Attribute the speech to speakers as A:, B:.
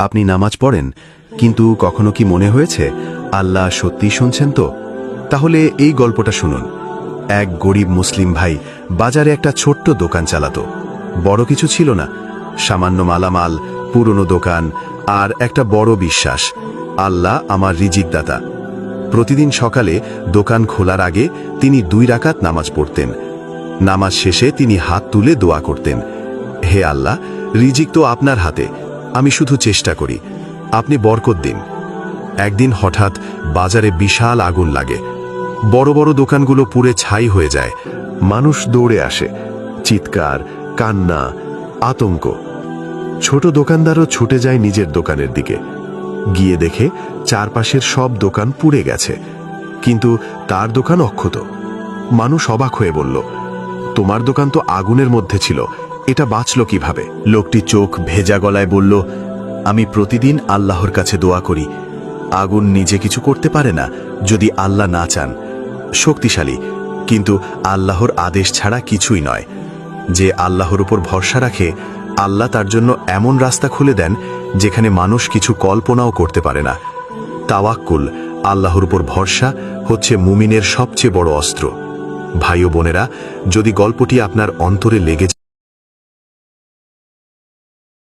A: আপনি নামাজ পড়েন, কিন্তু কখনো কি মনে হয়েছে আল্লাহ সত্যি শুনছেন তো? তাহলে এই গল্পটা শুনুন। এক গরিব মুসলিম ভাই বাজারে একটা ছোট্ট দোকান চালাতো। বড় কিছু ছিল না, সামান্য মালামাল, পুরনো দোকান আর একটা বড় বিশ্বাস, আল্লাহ আমার রিজিক দাতা প্রতিদিন সকালে দোকান খোলার আগে তিনি দুই রাকাত নামাজ পড়তেন। নামাজ শেষে তিনি হাত তুলে দোয়া করতেন, হে আল্লাহ, রিজিক তো আপনার হাতে আমি শুধু চেষ্টা করি। আপনি বরকত দিন। একদিন হঠাৎ বাজারে বিশাল আগুন লাগে। বড় বড় দোকানগুলো পুড়ে ছাই হয়ে যায়। মানুষ দৌড়ে আসে। চিৎকার, কান্না, আতঙ্ক। ছোট দোকানদারও ছুটে যায় নিজের দোকানের দিকে। গিয়ে দেখে চারপাশের সব দোকান পুড়ে গেছে। কিন্তু তার দোকান অক্ষত। মানুষ অবাক হয়ে বলল, তোমার দোকান তো আগুনের মধ্যে ছিল। এটা বাঁচল কীভাবে? লোকটি চোখ ভেজা গলায় বলল, আমি প্রতিদিন আল্লাহর কাছে দোয়া করি। আগুন নিজে কিছু করতে পারে না, যদি আল্লাহ না চান। শক্তিশালী, কিন্তু আল্লাহর আদেশ ছাড়া কিছুই নয়। যে আল্লাহর উপর ভরসা রাখে, আল্লাহ তার জন্য এমন রাস্তা খুলে দেন, যেখানে মানুষ কিছু কল্পনাও করতে পারে না। তাওয়াক্কুল, আল্লাহর উপর ভরসা হচ্ছে মুমিনের সবচেয়ে বড় অস্ত্র। ভাই ও বোনেরা, যদি গল্পটি আপনার অন্তরে লেগে